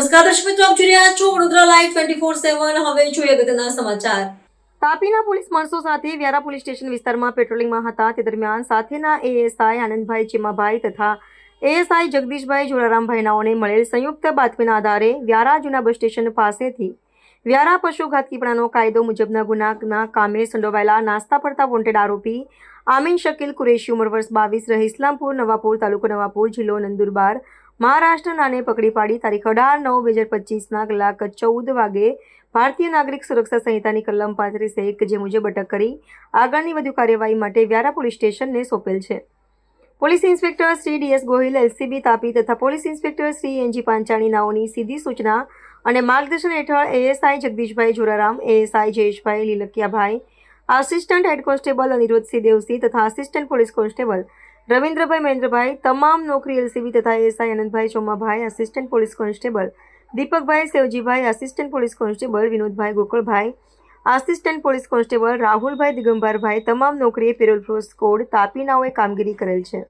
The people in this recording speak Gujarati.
નમસ્કાર દર્શક મિત્રો, આપ જોઈ રહ્યા છો Vadodara live twenty four seven હવે જોઈએ અગત્યના સમાચાર. તાપીના પોલીસ માણસો સાથે વ્યારા પોલીસ સ્ટેશન વિસ્તારમાં પેટ્રોલિંગમાં હતા. તે દરમિયાન સાથેના એએસઆઈ આનંદભાઈ ચીમાભાઈ તથા એએસઆઈ જગદીશભાઈ જોરારામભાઈ નાઓને મળેલ સંયુક્ત બાતમીના આધારે વ્યારા જૂના બસ સ્ટેશન પાસેથી વ્યારા પશુ ઘાતકીપણાનો કાયદો મુજબના ગુનાના કામે સંડોવાયેલા નાસ્તા પડતા વોન્ટેડ આરોપી આમીન શકીલ કુરેશી ઉંમર વર્ષ બાવીસ રહે, ઇસ્લામપુર, નવાપુર તાલુકો નવાપુર જિલ્લો નંદુરબાર મહારાષ્ટ્ર નાને પકડી પાડી તારીખ અઢાર નવ બે હજાર પચીસના કલાક ચૌદ વાગે ભારતીય નાગરિક સુરક્ષા સંહિતાની કલમ પાંત્રીસ એક જે મુજબ અટક કરી આગળની વધુ કાર્યવાહી માટે વ્યારા પોલીસ સ્ટેશનને સોંપેલ છે. Police inspector Shri DS Gohil LCB Tapi તથા police inspector Shri NG Panchani નાઓની સીધી સૂચના અને માર્ગદર્શન હેઠળ ASI Jagdishbhai Joraram, ASI Jayeshbhai Lilakiyabhai, assistant head constable Aniruddhsinh Devsinh તથા assistant police constable Ravindrabhai Mahendrabhai, તમામ નોકરી એલસીબી તથા SI Anandbhai Chomabhai assistant police constable Deepakbhai Sevjibhai assistant police constable Vinodbhai Gokalbhai assistant police constable Rahulbhai Digambarbhai, તમામ નોકરીએ પેરોલ ફોર્સ કોડ તાપીનાઓએ કામગીરી કરેલ છે.